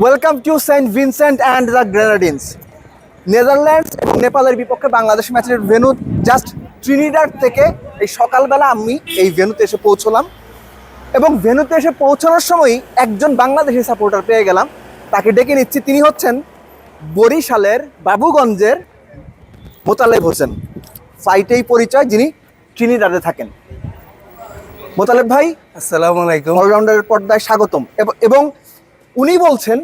Welcome to Saint Vincent and the Grenadines Netherlands এবং নেপালের বিপক্ষে বাংলাদেশ ম্যাচের ভেনু জাস্ট ট্রিনিডার থেকে এই সকালবেলা আমি এই ভেনুতে এসে পৌঁছলাম। এবং ভেনুতে এসে পৌঁছানোর সময়ই একজন বাংলাদেশি সাপোর্টার পেয়ে গেলাম। তাকে ডেকে নিচ্ছি, তিনি হচ্ছেন বরিশালের বাবুগঞ্জের মোতালেব হোসেন। ফাইটেই পরিচয় যিনি ট্রিনিডারে থাকেন। মোতালেব ভাই আসসালামু আলাইকুম। অলরাউন্ডারের পর্দায় স্বাগতম। এবং উনি বলছেন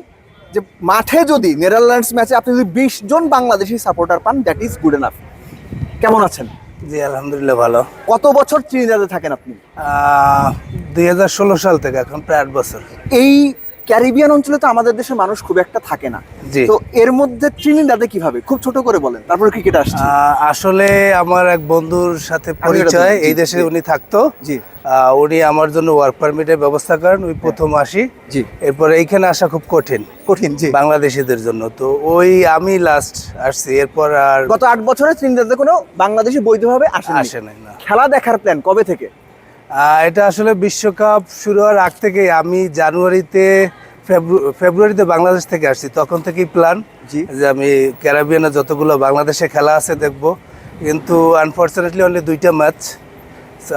যে মাঠে যদি নেদারল্যান্ডস ম্যাচে আপনি যদি বিশ জন বাংলাদেশি সাপোর্টার পান দ্যাট ইজ গুড এনাফ কেমন আছেন? জি আলহামদুলিল্লাহ ভালো। কত বছর ট্রিনিডাডে থাকেন আপনি? দুই হাজার ষোলো সাল থেকে এখন প্রায় আট বছর। এই ক্যারিবিয়ান অঞ্চলে তো আমাদের দেশের মানুষ খুব একটা থাকে না। জি। তো এর মধ্যে ট্রিনিডাডে কীভাবে? খুব ছোট করে বলেন তারপরে ক্রিকেট আসছে। আসলে আমার এক বন্ধুর সাথে পরিচয় এই দেশে উনি থাকতো। জি। উনি আমার জন্য ওয়ার্ক পারমিটের ব্যবস্থা করেন ওই প্রথম আসি। জি। এরপরে এইখানে আসা খুব কঠিন। কঠিন জি। বাংলাদেশিদের জন্য। তো ওই আমি লাস্ট আসছি এরপর আর গত আট বছরে ট্রিনিডাডে কোনো বাংলাদেশি বৈধভাবে আসে আসে নাই না। খেলা দেখার প্ল্যান কবে থেকে? এটা আসলে বিশ্বকাপ শুরু হওয়ার আগ থেকে আমি জানুয়ারিতে ফেব্রুয়ারিতে বাংলাদেশ থেকে আসছি। তখন থেকেই প্ল্যান জি। যে আমি ক্যারাবিয়ানে যতগুলো বাংলাদেশে খেলা আছে দেখব। কিন্তু আনফর্চুনেটলি অনলি দুইটা ম্যাচ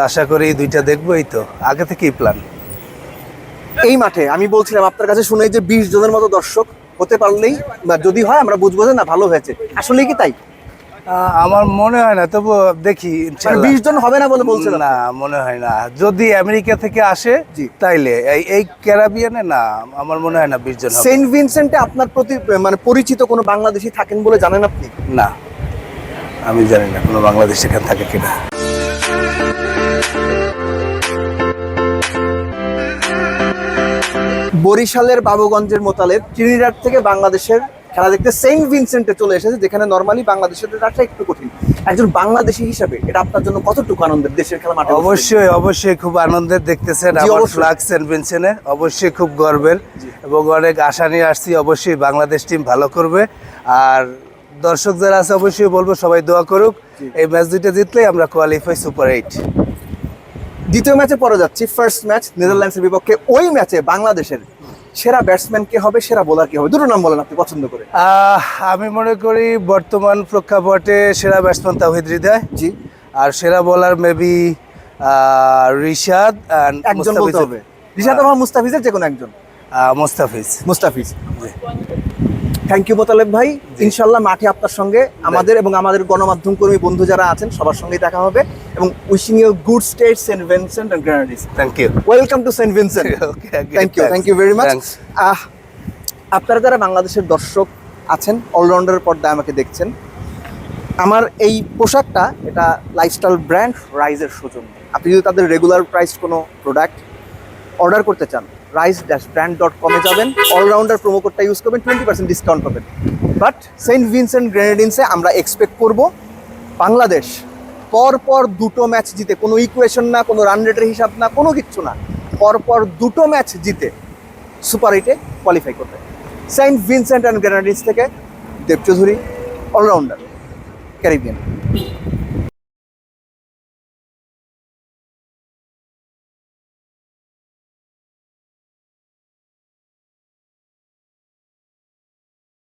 আশা করি দুইটা দেখব এই তো। আগে থেকেই প্ল্যান এই মাঠে আমি বলছিলাম আপনার কাছে শুনে যে বিশ জনের মতো দর্শক হতে পারলেই বা যদি হয় আমরা বুঝব যে না ভালো হয়েছে। আসলে কি তাই? আমার মনে হয় না তবু দেখি মানে বিশ জন হবে না বলে বলছেন না মনে হয় না। যদি আমেরিকা থেকে আসে। তাইলে। এই ক্যারাবিয়ানে না আমার মনে হয় না বিশ জন। সেন্ট ভিনসেন্টে আপনার প্রতি মানে পরিচিত কোনো বাংলাদেশি থাকেন বলে জানেন আপনি? না। আমি জানি না কোনো বাংলাদেশ এখানে থাকে কিনা। বরিশালের বাবুগঞ্জের মোতালেব ট্রিনিডাড থেকে বাংলাদেশের খেলা দেখতে সেন্ট ভিনসেন্টে চলে এসেছে যেখানে নর্মালি বাংলাদেশের রাখা একটু কঠিন। একজন বাংলাদেশি হিসাবে এটা আপনার জন্য কতটুকু আনন্দের দেশের খেলা মাঠে অবশ্যই অবশ্যই খুব আনন্দের দেখতেছেন। ফ্লাগ সেন্ট ভিনসেনে অবশ্যই খুব গর্বের এবং অনেক আশা নিয়ে আসছি অবশ্যই বাংলাদেশ টিম ভালো করবে। আর দর্শক যারা আছে অবশ্যই বলব সবাই দোয়া করুক এই ম্যাচ দুইটা জিতলেই আমরা কোয়ালিফাই সুপার এইট দ্বিতীয় ম্যাচে পরে যাচ্ছি ফার্স্ট ম্যাচ নেদারল্যান্ডসের বিপক্ষে ওই ম্যাচে বাংলাদেশের সেরা ব্যাটসম্যান কে হবে সেরা বোলার কে হবে? দুটো নাম বলেন আপনি পছন্দ করে। আমি মনে করি বর্তমান প্রেক্ষাপটে সেরা ব্যাটসম্যান তাহিদ হৃদয়। জি। আর সেরা বোলার মেবি রিশাদ একজন বলতে হবে। রিশাদ মুস্তাফিজের যে কোনো একজন? মুস্তাফিজ। মুস্তাফিজ। থ্যাংক ইউ মোতালেব ভাই। ইনশাল্লাহ মাঠে আপনার সঙ্গে আমাদের এবং আমাদের গণমাধ্যম কর্মী বন্ধু যারা আছেন সবার সঙ্গেই দেখা হবে এবং wishing you good state Saint Vincent and Grenadines thank you welcome to Saint Vincent thank you thank you very much ah আপনারা যারা বাংলাদেশের দর্শক আছেন অলরাউন্ডার পর্দায় আমাকে দেখছেন আমার এই পোশাকটা এটা লাইফস্টাইল ব্র্যান্ড রাইজের সৌজন্য আপনি যদি তাদের রেগুলার প্রাইস কোনো প্রোডাক্ট অর্ডার করতে চান রাইস ড্যাশ ব্র্যান্ড ডট কমে যাবেন অলরাউন্ডার প্রোমো কোডটা ইউজ করবেন টোয়েন্টি পার্সেন্ট ডিসকাউন্ট পাবেন। বাট সেন্ট ভিনসেন্ট গ্রেনেডিন্সে আমরা এক্সপেক্ট করব বাংলাদেশ। পর পর দুটো ম্যাচ জিতে, কোনো ইকুয়েশন না, কোনো রান রেটের হিসাব না, কোনো কিচ্ছু না। পর পর দুটো ম্যাচ জিতে সুপার এইটে কোয়ালিফাই করবে। সেন্ট ভিনসেন্ট অ্যান্ড গ্রেনাডিন্স থেকে দেব চৌধুরী অলরাউন্ডার ক্যারিবিয়ান